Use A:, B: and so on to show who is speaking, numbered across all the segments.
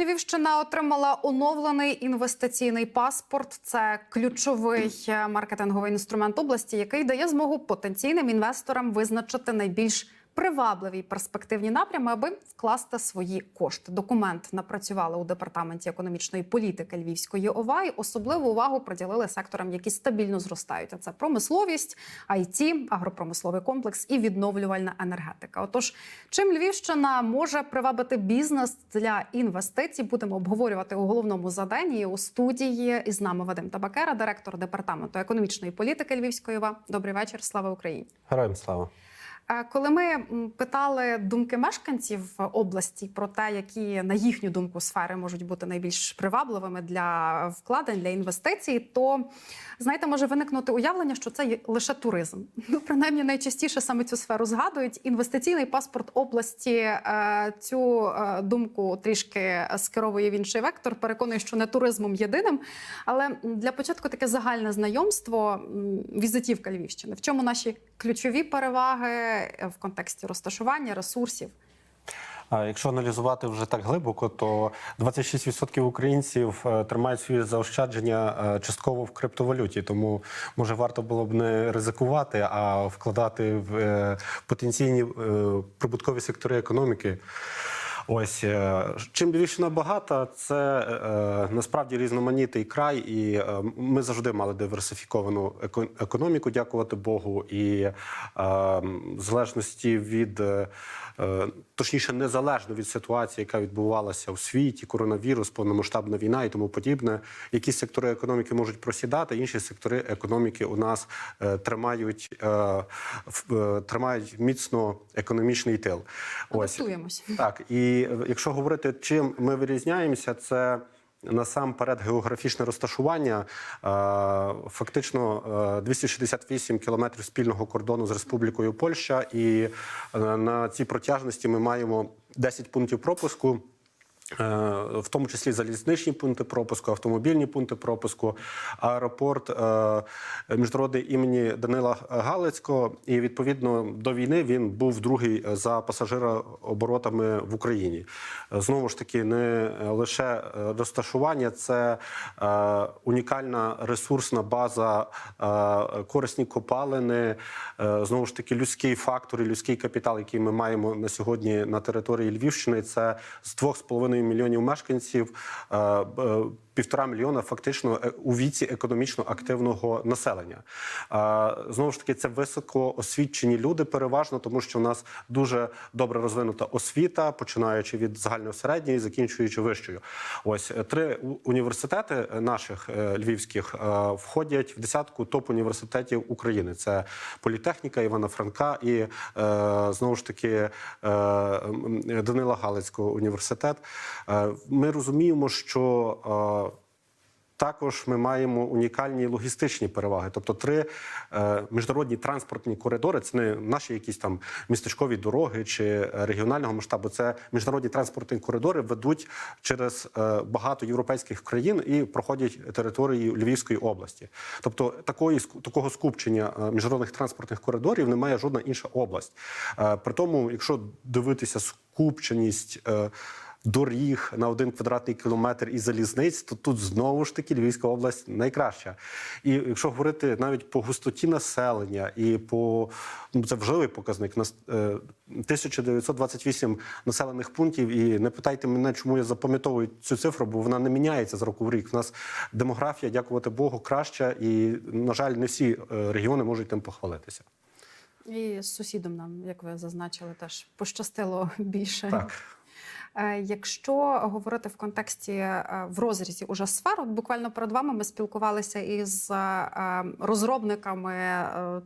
A: Львівщина отримала оновлений інвестиційний паспорт. Це ключовий е, маркетинговий інструмент області, який дає змогу потенційним інвесторам визначити найбільш привабливі перспективні напрями, аби вкласти свої кошти. Документ напрацювали у департаменті економічної політики Львівської ОВА і особливу увагу приділили секторам, які стабільно зростають. А це промисловість, IT, агропромисловий комплекс і відновлювальна енергетика. Отож, чим Львівщина може привабити бізнес для інвестицій, будемо обговорювати у головному заданні у студії. І з нами Вадим Табакера, директор департаменту економічної політики Львівської ОВА. Добрий вечір. Слава Україні.
B: Героям слава.
A: Е, Коли ми питали думки мешканців області про те, які на їхню думку сфери можуть бути найбільш привабливими для вкладень для інвестицій, то знаєте, може виникнути уявлення, що це лише туризм. Ну принаймні найчастіше саме цю сферу згадують. Інвестиційний паспорт області е, цю е, думку трішки скеровує в інший вектор. Переконує, що не туризмом єдиним. Але для початку таке загальне знайомство, візитівка Львівщини. В чому наші ключові переваги е, в контексті розташування ресурсів?
B: А якщо аналізувати вже так глибоко, то 26% українців е, тримають свої заощадження е, частково в криптовалюті. Тому може варто було б не ризикувати, а вкладати в потенційні прибуткові сектори економіки. Ось е, чим Львівщина багата, це е, насправді різноманітний край, і е, ми завжди мали диверсифіковану еко- економіку, дякувати Богу, і в залежності від точніше, незалежно від ситуації, яка відбувалася у світі, коронавірус, повномасштабна війна і тому подібне, якісь сектори економіки можуть просідати, інші сектори економіки у нас е, тримають, е, е, тримають міцно економічний тил.
A: Ось
B: Так, і якщо говорити, чим ми вирізняємося, це насамперед географічне розташування. Е, Фактично е, 268 кілометрів спільного кордону з Республікою Польща, і е, на цій протяжності ми маємо 10 пунктів пропуску. Е, В тому числі залізничні пункти пропуску, автомобільні пункти пропуску, аеропорт е, міжнародний імені Данила Галицького. І відповідно до війни він був другий за пасажирооборотами в Україні. Знову ж таки, не лише розташування, це е, унікальна ресурсна база, корисні копалини, знову ж таки, людський фактор і людський капітал, який ми маємо на сьогодні на території Львівщини. Це з 2,5 мільйонів мешканців. е, е, Півтора мільйона фактично е, у віці економічно активного населення. Знову ж таки, це високо освічені люди, переважно, тому що в нас дуже добре розвинута освіта, починаючи від загальної середньої, закінчуючи вищою. Ось три університети наших львівських входять в десятку топ-університетів України. Це політехніка Івана Франка і знову ж таки Данила Галицького університет. Е, Ми розуміємо, що е, також ми маємо унікальні логістичні переваги. Тобто, три е, міжнародні транспортні коридори це не наші якісь там містечкові дороги чи регіонального масштабу. Це міжнародні транспортні коридори ведуть через багато європейських країн і проходять території Львівської області. Тобто, такої такого скупчення міжнародних транспортних коридорів не має жодна інша область. При тому, якщо дивитися скупченість. Доріг на один квадратний кілометр і залізниць, то тут знову ж таки Львівська область найкраща. І якщо говорити навіть по густоті населення і по ну це важливий показник. Нас е, 1928 населених пунктів. І не питайте мене, чому я запам'ятовую цю цифру, бо вона не міняється з року в рік. У нас демографія, дякувати Богу, краща, і на жаль, не всі е, регіони можуть тим похвалитися.
A: І з сусідом нам, як ви зазначили, теж пощастило більше.
B: Так.
A: Е, Якщо говорити в контексті е, в розрізі уже сфер, от буквально перед вами ми спілкувалися із е, розробниками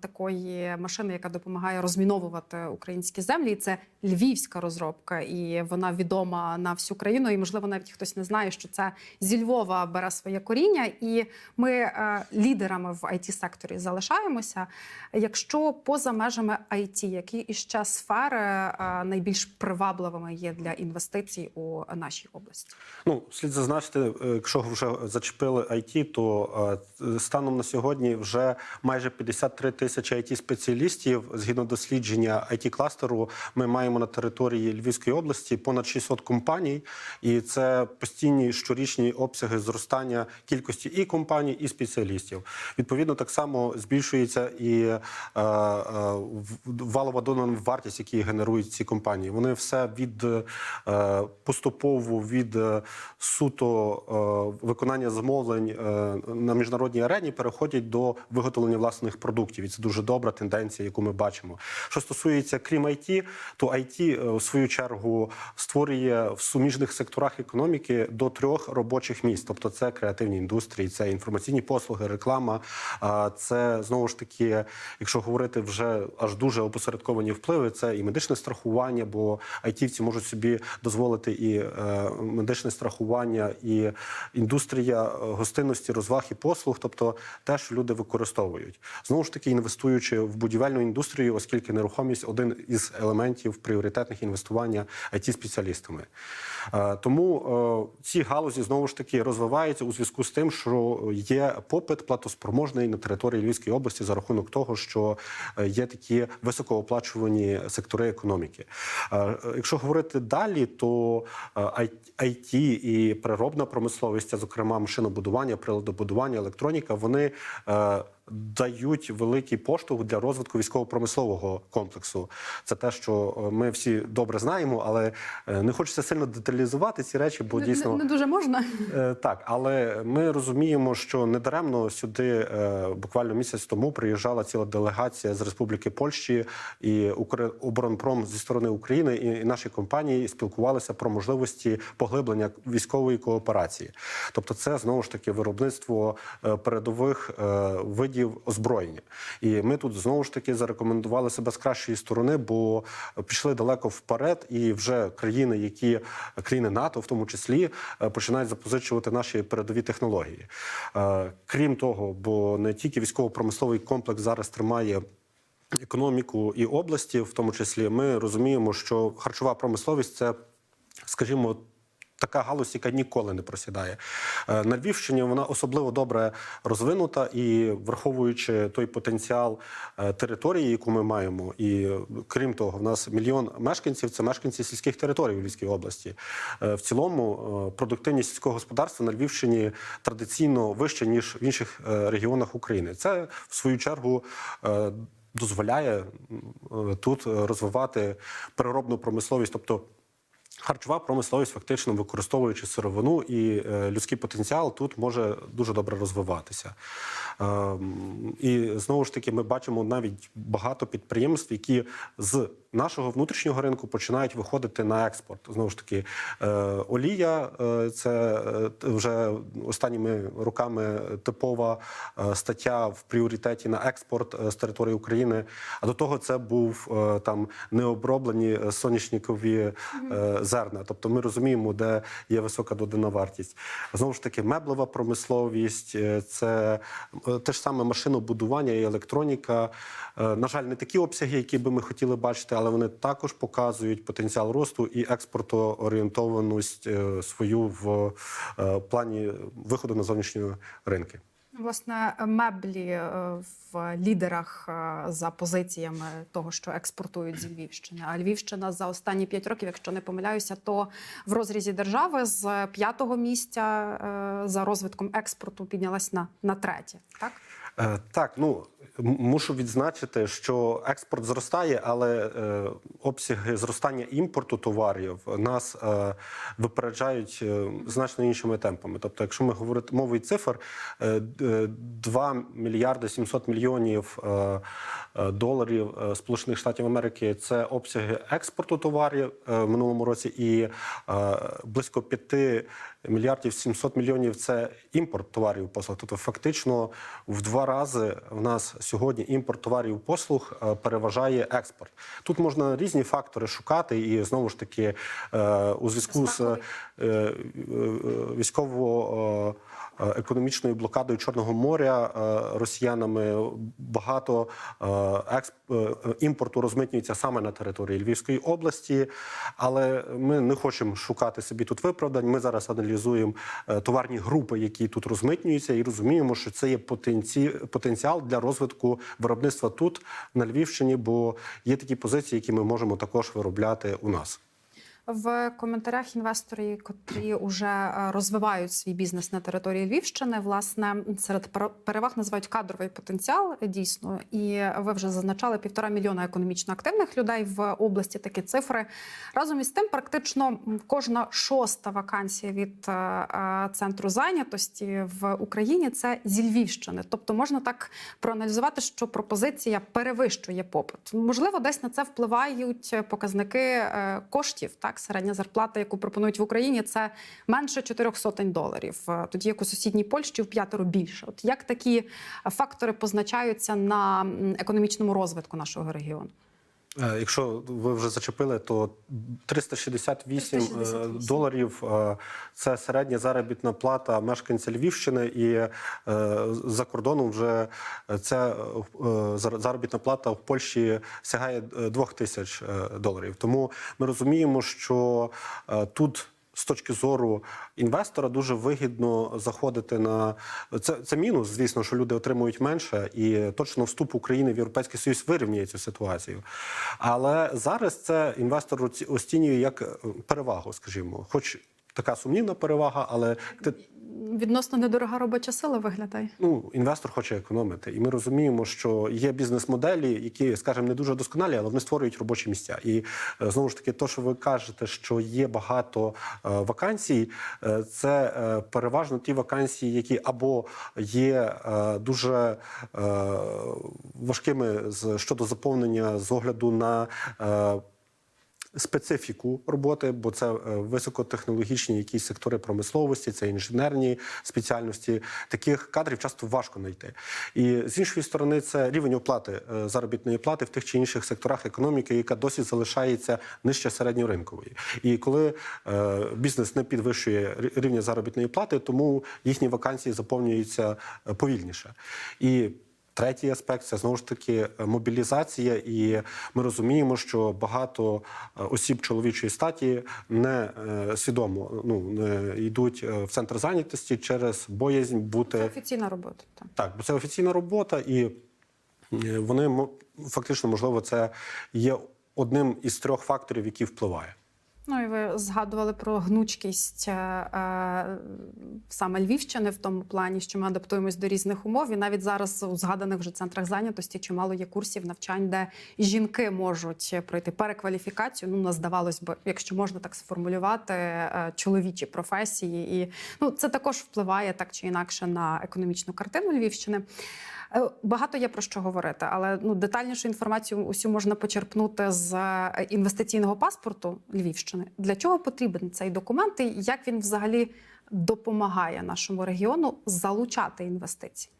A: такої машини, яка допомагає розміновувати українські землі. І це львівська розробка, і вона відома на всю країну. І можливо, навіть хтось не знає, що це зі Львова бере своє коріння, і ми лідерами в it секторі залишаємося. Якщо поза межами IT, які іще сфери найбільш привабливими є для інвестицій? у нашій області.
B: Ну, слід зазначити, е, якщо вже зачепили IT, то е, станом на сьогодні вже майже 53 тисячі it спеціалістів згідно дослідження it кластеру ми маємо на території Львівської області понад 600 компаній, і це постійні щорічні обсяги зростання кількості і компаній, і спеціалістів. Відповідно, так само збільшується і е, е, валова донорна вартість, які генерують ці компанії. Вони все від поступово від е, суто е, виконання замовлень е, на міжнародній арені переходять до виготовлення власних продуктів. І це дуже добра тенденція, яку ми бачимо. Що стосується крім IT, то IT, е, в свою чергу створює в суміжних секторах економіки до трьох робочих місць. Тобто, це креативні індустрії, це інформаційні послуги, реклама. Це знову ж таки, якщо говорити вже аж дуже опосередковані впливи, це і медичне страхування, бо айтівці можуть собі дозволити і е, медичне страхування, і індустрія е, гостинності, розваг і послуг, тобто те, що люди використовують. Знову ж таки, інвестуючи в будівельну індустрію, оскільки нерухомість один із елементів пріоритетних інвестування it спеціалістами. Е, Тому ці галузі знову ж таки розвиваються у зв'язку з тим, що є попит платоспроможний на території Львівської області за рахунок того, що є такі високооплачувані сектори економіки. Якщо говорити далі, то е, IT і переробна промисловість, зокрема машинобудування, приладобудування, електроніка, вони е, дають великий поштовх для розвитку військово-промислового комплексу. Це те, що е, ми всі добре знаємо, але е, не хочеться сильно деталізувати ці речі, бо
A: Не-
B: дійсно
A: не, не дуже можна.
B: Е, Так, але ми розуміємо, що недаремно сюди буквально місяць тому приїжджала ціла делегація з Республіки Польщі і Укроборонпром зі сторони України і наші компанії спілкувалися про можливості поглиблення військової кооперації. Тобто, це знову ж таки виробництво передових е, видів озброєння. І ми тут знову ж таки зарекомендували себе з кращої сторони, бо пішли далеко вперед, і вже країни, які країни НАТО, в тому числі, е, починають запозичувати наші передові технології. Е, Крім того, бо не тільки військово-промисловий комплекс зараз тримає. Економіку і області, в тому числі, ми розуміємо, що харчова промисловість це, скажімо, така галузь, яка ніколи не просідає. Е, На Львівщині вона особливо добре розвинута і враховуючи той потенціал е, території, яку ми маємо, і крім того, в нас мільйон мешканців це мешканці сільських територій у Львівській області. Е, В цілому продуктивність сільського господарства на Львівщині традиційно вища ніж в інших регіонах України. Це в свою чергу. Дозволяє тут розвивати переробну промисловість, тобто Харчова промисловість, фактично використовуючи сировину і е, людський потенціал, тут може дуже добре розвиватися. Е, і знову ж таки, ми бачимо навіть багато підприємств, які з нашого внутрішнього ринку починають виходити на експорт. Знову ж таки, е, олія е, це е, вже останніми роками типова стаття в пріоритеті на експорт з території України. А до того це був там необроблені соняшникові зерна. Тобто ми розуміємо, де є висока додана вартість. Знову ж таки, меблева промисловість, це те ж саме машинобудування і електроніка. На жаль, не такі обсяги, які би ми хотіли бачити, але вони також показують потенціал росту і експортоорієнтованість е, свою в е, плані виходу на зовнішні ринки.
A: Власне, меблі е, в лідерах за позиціями того, що експортують з Львівщини. А Львівщина за останні п'ять років, якщо не помиляюся, то в розрізі держави з п'ятого місця за розвитком експорту піднялась на, на третє. Так
B: Так, ну мушу відзначити, що експорт зростає, але е, обсяги зростання імпорту товарів нас е, випереджають е, значно іншими темпами. Тобто, якщо ми говорити мовою цифр, е, д- е, 2 мільярди 700 мільйонів е, е, доларів е, Сполучених Штатів Америки це обсяги експорту товарів е, в минулому році, і е, близько 5 мільярдів 700 мільйонів це імпорт товарів і послуг. Тобто, фактично в два рази в нас сьогодні імпорт товарів і послуг е, переважає експорт. Тут можна різні фактори шукати, і знову ж таки е, у зв'язку з е, військово. Економічною блокадою Чорного моря росіянами багато експ- імпорту розмитнюється саме на території Львівської області, але ми не хочемо шукати собі тут виправдань. Ми зараз аналізуємо е, товарні групи, які тут розмитнюються, і розуміємо, що це є потенціал для розвитку виробництва тут на Львівщині, бо є такі позиції, які ми можемо також виробляти у нас.
A: В коментарях інвестори, котрі вже розвивають свій бізнес на території Львівщини, власне, серед пер- переваг називають кадровий потенціал дійсно. І ви вже зазначали півтора мільйона економічно активних людей в області. Такі цифри разом із тим, практично кожна шоста вакансія від е, е, центру зайнятості в Україні це зі Львівщини. Тобто можна так проаналізувати, що пропозиція перевищує попит. Можливо, десь на це впливають показники е, коштів. Так, середня зарплата, яку пропонують в Україні, це менше 4 сотень доларів. Е, Тоді як у сусідній Польщі в п'ятеро більше. От як такі фактори позначаються на економічному розвитку нашого регіону?
B: Е, Якщо ви вже зачепили, то 368 е,
A: 368.
B: доларів е, це середня заробітна плата мешканця Львівщини, і е, за кордоном вже ця е, заробітна плата в Польщі сягає 2 тисяч е, доларів. Тому ми розуміємо, що е, тут. З точки зору інвестора дуже вигідно заходити на це. Це мінус, звісно, що люди отримують менше, і точно вступ України в Європейський Союз вирівнює цю ситуацію. Але зараз це інвестор оцінює як е, перевагу, скажімо, хоч така сумнівна перевага, але
A: Відносно недорога робоча сила виглядає.
B: ну, інвестор хоче економити. І ми розуміємо, що є бізнес-моделі, які, скажімо, не дуже досконалі, але вони створюють робочі місця. І е, знову ж таки, то, що ви кажете, що є багато е, вакансій, е, це переважно ті вакансії, які або є дуже важкими щодо заповнення з огляду на. Специфіку роботи, бо це е, високотехнологічні якісь сектори промисловості, це інженерні спеціальності. Таких кадрів часто важко знайти. І з іншої сторони, це рівень оплати е, заробітної плати в тих чи інших секторах економіки, яка досі залишається нижче середньоринкової. І коли е, бізнес не підвищує рівня заробітної плати, тому їхні вакансії заповнюються повільніше. І Третій аспект це знову ж таки мобілізація, і ми розуміємо, що багато е, осіб чоловічої статі не е, свідомо ну не йдуть е, в центр зайнятості через боязнь бути
A: Це офіційна робота. Так.
B: так, бо це офіційна робота, і вони фактично, можливо, це є одним із трьох факторів, які впливає.
A: Ну і ви згадували про гнучкість е, е, саме Львівщини в тому плані, що ми адаптуємось до різних умов. І навіть зараз у згаданих вже центрах зайнятості чимало є курсів навчань, де жінки можуть пройти перекваліфікацію. Ну, здавалось би, якщо можна так сформулювати, е, чоловічі професії. І ну, це також впливає так чи інакше на економічну картину Львівщини. Е, Багато є про що говорити, але ну детальнішу інформацію усю можна почерпнути з е, інвестиційного паспорту Львівщини. Для чого потрібен цей документ і як він взагалі допомагає нашому регіону залучати інвестиції?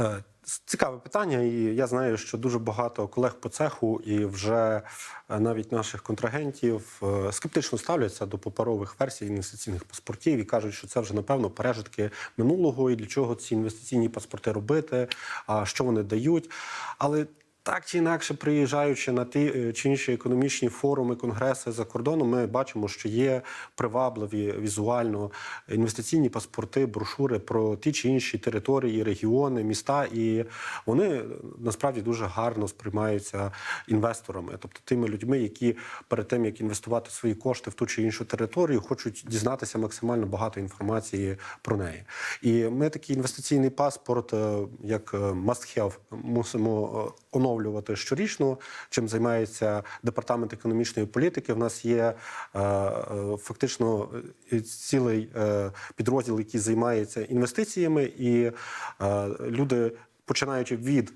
B: Е, Цікаве питання, і я знаю, що дуже багато колег по цеху і вже е, навіть наших контрагентів е, скептично ставляться до паперових версій інвестиційних паспортів і кажуть, що це вже напевно пережитки минулого, і для чого ці інвестиційні паспорти робити, а що вони дають. Але так чи інакше, приїжджаючи на ті е, чи інші економічні форуми, конгреси за кордоном, ми бачимо, що є привабливі візуально інвестиційні паспорти, брошури про ті чи інші території, регіони, міста, і вони е, насправді дуже гарно сприймаються інвесторами, тобто тими людьми, які перед тим як інвестувати свої кошти в ту чи іншу територію, хочуть дізнатися максимально багато інформації про неї. І ми такий інвестиційний паспорт, е, як must have, мусимо е, оновлювати щорічно. Чим займається департамент економічної політики. В нас є е, е, фактично е, цілий підрозділ, який займається інвестиціями, і люди, починаючи від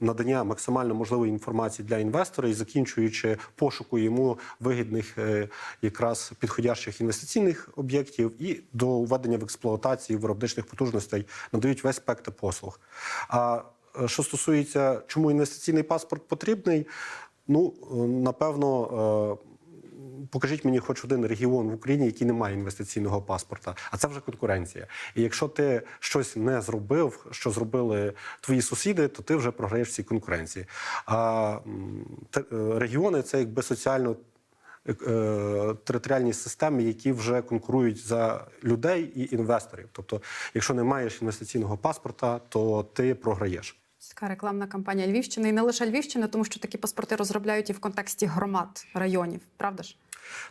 B: надання максимально можливої інформації для інвестора і закінчуючи пошуку йому вигідних якраз підходящих інвестиційних об'єктів і до введення в експлуатацію виробничних потужностей надають весь спектр послуг. А що стосується, чому інвестиційний паспорт потрібний, ну е, напевно. е, Покажіть мені хоч один регіон в Україні, який не має інвестиційного паспорта, а це вже конкуренція. І якщо ти щось не зробив, що зробили твої сусіди, то ти вже програєш в цій конкуренції. А е, регіони це якби соціально. е, Територіальні системи, які вже конкурують за людей і інвесторів. Тобто, якщо не маєш інвестиційного паспорта, то ти програєш.
A: Така рекламна кампанія Львівщини і не лише Львівщини, тому що такі паспорти розробляють і в контексті громад районів, правда ж?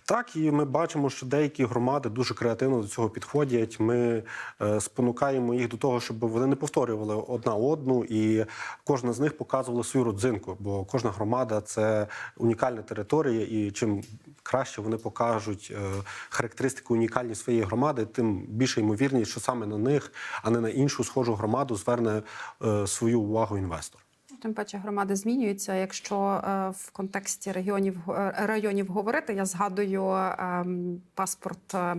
B: Так, і ми бачимо, що деякі громади дуже креативно до цього підходять. Ми е, спонукаємо їх до того, щоб вони не повторювали одна одну, і кожна з них показувала свою родзинку. Бо кожна громада це унікальна територія, і чим краще вони покажуть е, характеристики унікальні своєї громади, тим більше ймовірність, що саме на них, а не на іншу схожу громаду, зверне е, свою увагу інвестор.
A: Тим паче громади змінюються. Якщо е, в контексті регіонів е, районів говорити, я згадую е, паспорт е,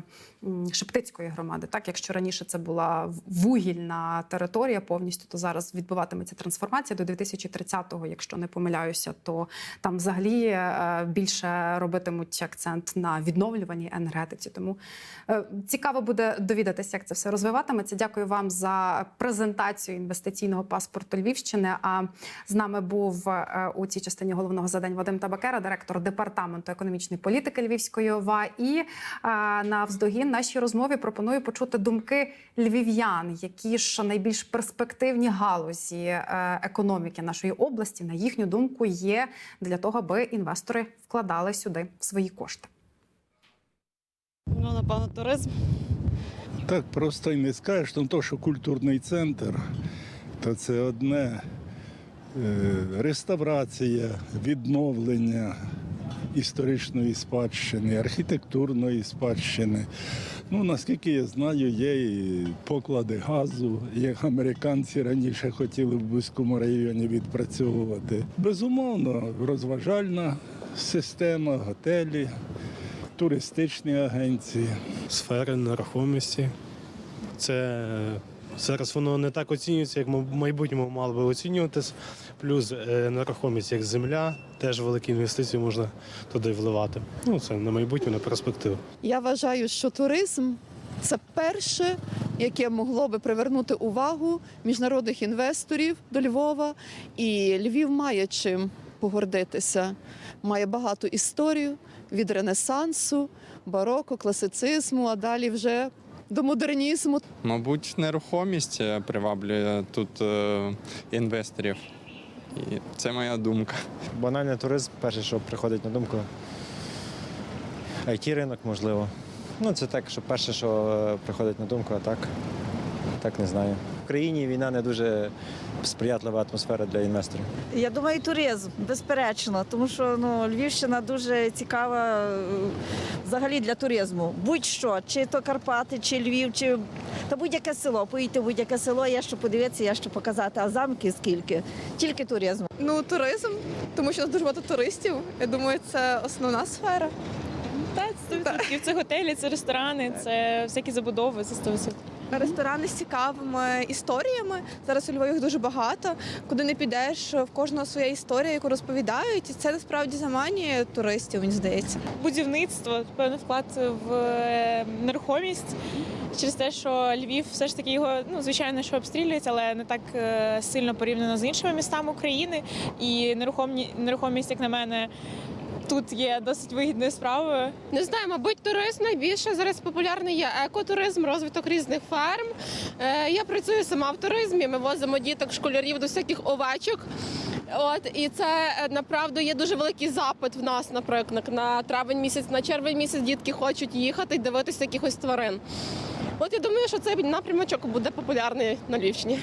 A: Шептицької громади. Так, якщо раніше це була вугільна територія повністю, то зараз відбуватиметься трансформація до 2030-го, якщо не помиляюся, то там взагалі більше робитимуть акцент на відновлюваній енергетиці. Тому цікаво буде довідатися, як це все розвиватиметься. Дякую вам за презентацію інвестиційного паспорту Львівщини. А з нами був е, у цій частині головного задань Вадим Табакера, директор департаменту економічної політики Львівської ОВА. І е, на вздогін нашій розмові пропоную почути думки львів'ян, які ж найбільш перспективні галузі е, економіки нашої області, на їхню думку, є для того, аби інвестори вкладали сюди свої кошти.
C: Ну, напевно, туризм.
D: Так просто й не скажеш, тому то, що культурний центр, то це одне реставрація, відновлення історичної спадщини, архітектурної спадщини. Ну, наскільки я знаю, є і поклади газу, як американці раніше хотіли в Бузькому районі відпрацьовувати. Безумовно, розважальна система, готелі, туристичні агенції.
E: сфери нерухомості. Це зараз воно не так оцінюється, як в майбутньому мало би оцінюватись. Плюс е, нерухомість як земля, теж великі інвестиції можна туди вливати. Ну, це на майбутнє, на перспективу.
C: Я вважаю, що туризм це перше, яке могло би привернути увагу міжнародних інвесторів до Львова. І Львів має чим погордитися. Має багату історію від Ренесансу, бароко, класицизму, а далі вже до модернізму.
F: Мабуть, нерухомість приваблює тут е, інвесторів. І це моя думка.
G: Банальний туризм, перше, що приходить на думку. it ринок, можливо. Ну, це так, що перше, що е, приходить на думку, а так, так не знаю. В країні війна не дуже сприятлива атмосфера для інвесторів.
H: Я думаю, туризм, безперечно, тому що ну, Львівщина дуже цікава е, взагалі для туризму. Будь-що, чи то Карпати, чи Львів, чи та будь-яке село. Поїдьте в будь-яке село, є що подивитися, є що показати. А замки скільки? Тільки туризм.
I: Ну, туризм, тому що у нас дуже багато туристів. Я думаю, це основна сфера.
J: Так, 100%. Це готелі, це ресторани, це всякі забудови, це 100%.
I: Ресторани з цікавими історіями. Зараз у Львові їх дуже багато. Куди не підеш, в кожного своя історія, яку розповідають. І це насправді заманює туристів, мені здається.
J: Будівництво, певний вклад в е, нерухомість. Через те, що Львів все ж таки його, ну звичайно, що обстрілюється, але не так е, сильно порівняно з іншими містами України. І нерухомі, нерухомість, як на мене, тут є досить вигідною справою.
K: Не знаю, мабуть, туризм найбільше зараз популярний є екотуризм, розвиток різних ферм. Е, я працюю сама в туризмі. Ми возимо діток, школярів до всяких овечок. От і це е, направду є дуже великий запит в нас, наприклад, на травень місяць, на червень місяць дітки хочуть їхати і дивитися якихось тварин. От я думаю, що цей напрямочок буде популярний на Львівщині.